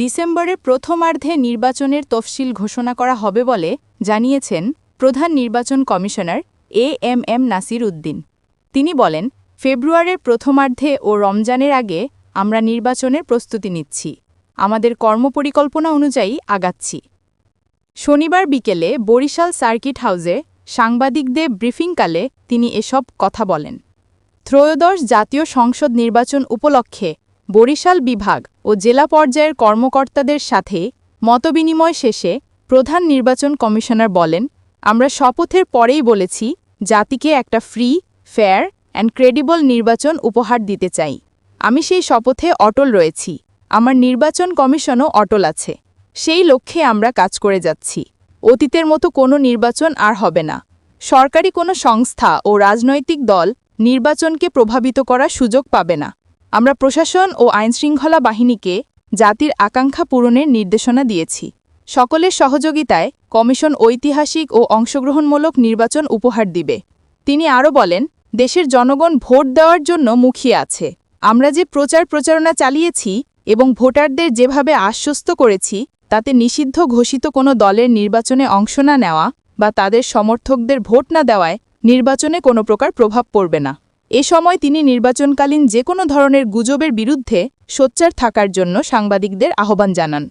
ডিসেম্বরের প্রথমার্ধে নির্বাচনের তফসিল ঘোষণা করা হবে বলে জানিয়েছেন প্রধান নির্বাচন commissioner A M M Nasir Uddin. তিনি বলেন, ফেব্রুয়ারির প্রথমার্ধে ও রমজানের আগে আমরা নির্বাচনের প্রস্তুতি নিচ্ছি। আমাদের কর্মপরিকল্পনা অনুযায়ী আগাচ্ছি। শনিবার বিকেলে বরিশাল সার্কিট হাউসে সাংবাদিকদের ব্রিফিংকালে তিনি এসব কথা বলেন। ত্রয়োদশ জাতীয় সংসদ নির্বাচন উপলক্ষে বরিশাল বিভাগ ও জেলা পর্যায়ের কর্মকর্তাদের সাথে মতবিনিময় শেষে প্রধান নির্বাচন কমিশনার বলেন, আমরা শপথের পরেই বলেছি, জাতিকে একটা ফ্রি ফেয়ার অ্যান্ড ক্রেডিবল নির্বাচন উপহার দিতে চাই। আমি সেই শপথে অটল রয়েছি। আমার নির্বাচন কমিশনও অটল আছে। সেই লক্ষ্যে আমরা কাজ করে যাচ্ছি। অতীতের মতো কোনো নির্বাচন আর হবে না। সরকারি কোনো সংস্থা ও রাজনৈতিক দল নির্বাচনকে প্রভাবিত করার সুযোগ পাবে না। আমরা প্রশাসন ও আইনশৃঙ্খলা বাহিনীকে জাতির আকাঙ্ক্ষা পূরণের নির্দেশনা দিয়েছি। সকলের সহযোগিতায় কমিশন ঐতিহাসিক ও অংশগ্রহণমূলক নির্বাচন উপহার দিবে। তিনি আরও বলেন, দেশের জনগণ ভোট দেওয়ার জন্য মুখিয়ে আছে। আমরা যে প্রচার প্রচারণা চালিয়েছি এবং ভোটারদের যেভাবে আশ্বস্ত করেছি, তাতে নিষিদ্ধ ঘোষিত কোনো দলের নির্বাচনে অংশ না নেওয়া বা তাদের সমর্থকদের ভোট না দেওয়ায় নির্বাচনে কোনো প্রকার প্রভাব পড়বে না। এ সময় তিনি নির্বাচনকালীন যে কোনো ধরনের গুজবের বিরুদ্ধে সোচ্চার থাকার জন্য সাংবাদিকদের আহ্বান জানান।